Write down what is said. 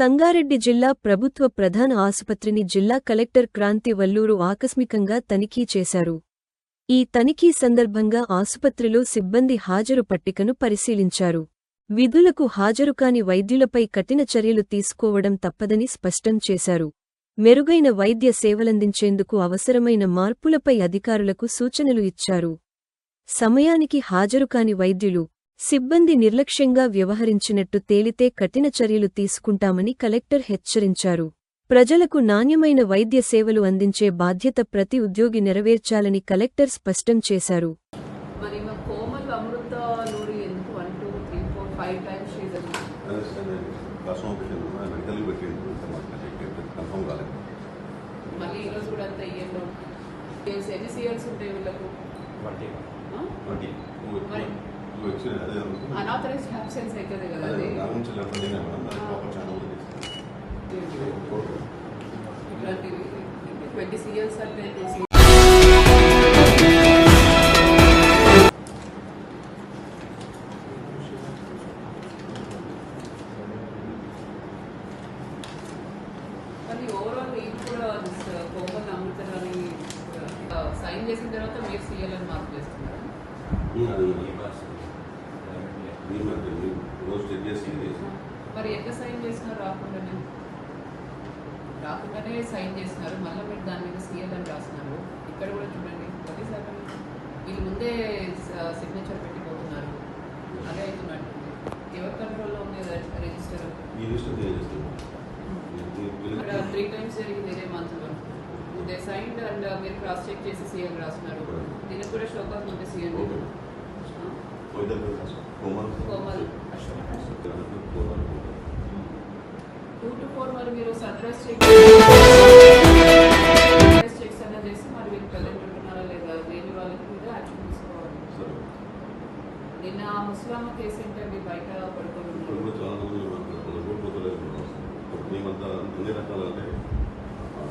సంగారెడ్డి జిల్లా ప్రభుత్వ ప్రధాన ఆసుపత్రిని జిల్లా కలెక్టర్ క్రాంతి వల్లూరు ఆకస్మికంగా తనిఖీ చేశారు. ఈ తనిఖీ సందర్భంగా ఆసుపత్రిలో సిబ్బంది హాజరు పట్టికను పరిశీలించారు. విధులకు హాజరుకాని వైద్యులపై కఠిన చర్యలు తీసుకోవడం తప్పదని స్పష్టం చేశారు. మెరుగైన వైద్య సేవలందించేందుకు అవసరమైన మార్పులపై అధికారులకు సూచనలు ఇచ్చారు. సమయానికి హాజరుకాని వైద్యులు సిబ్బంది నిర్లక్ష్యంగా వ్యవహరించినట్టు తేలితే కఠిన చర్యలు తీసుకుంటామని కలెక్టర్ హెచ్చరించారు. ప్రజలకు నాణ్యమైన వైద్య సేవలు అందించే బాధ్యత ప్రతి ఉద్యోగి నెరవేర్చాలని కలెక్టర్ స్పష్టం చేశారు. ఎన్ని ఉంటాయి వీళ్ళకు? అనాథరైజ్డ్ అబ్సెన్స్ అవుతుంది కదా అదే ఇట్లాంటివి ట్వంటీ సీరియల్స్ అంటే మళ్ళీ ఓవరాల్ ఇది కూడా అమృత గారి సైన్ చేసిన తర్వాత మీరు సీఎల్ అని మార్క్ చేస్తున్నారు? రోజు చెక్ చేసి మరి ఎట్లా సైన్ చేసినారు రాకుండానే రాకుండానే సైన్ చేసినారు. మళ్ళీ మీరు దాని మీద సీఎల్ అని రాసినారు. ఇక్కడ కూడా చూడండి. ప్రతిసారి వీళ్ళు ముందే సిగ్నేచర్ పెట్టిపోతున్నారు. అదే అవుతున్నట్టు ఎవరి కంట్రోల్లో ఉంది రిజిస్టర్ ఇక్కడ త్రీ టైమ్స్ జరిగింది ఇదే మంత్లో దే సైన్డ్ అండ్ మీరు క్రాస్ చెక్ చేసి సీఎల్ రాసినారు. దీనికి కూడా షోకాస్ ఉంటే Komal Komal two to four మరి మీరు చెక్ సర్ప్రైజ్ చెక్స్ అన్నా చేసి మరి వీళ్ళు ప్రజెంట్ ఉంటున్నారా లేదా లేని వాళ్ళకి మీద యాక్షన్ తీసుకోవాలి. నిన్న ఆ ముస్లాం కేసు ఏంటండి? బయట కూడా చాలా మంది మేమంతా అన్ని రకాల అంటే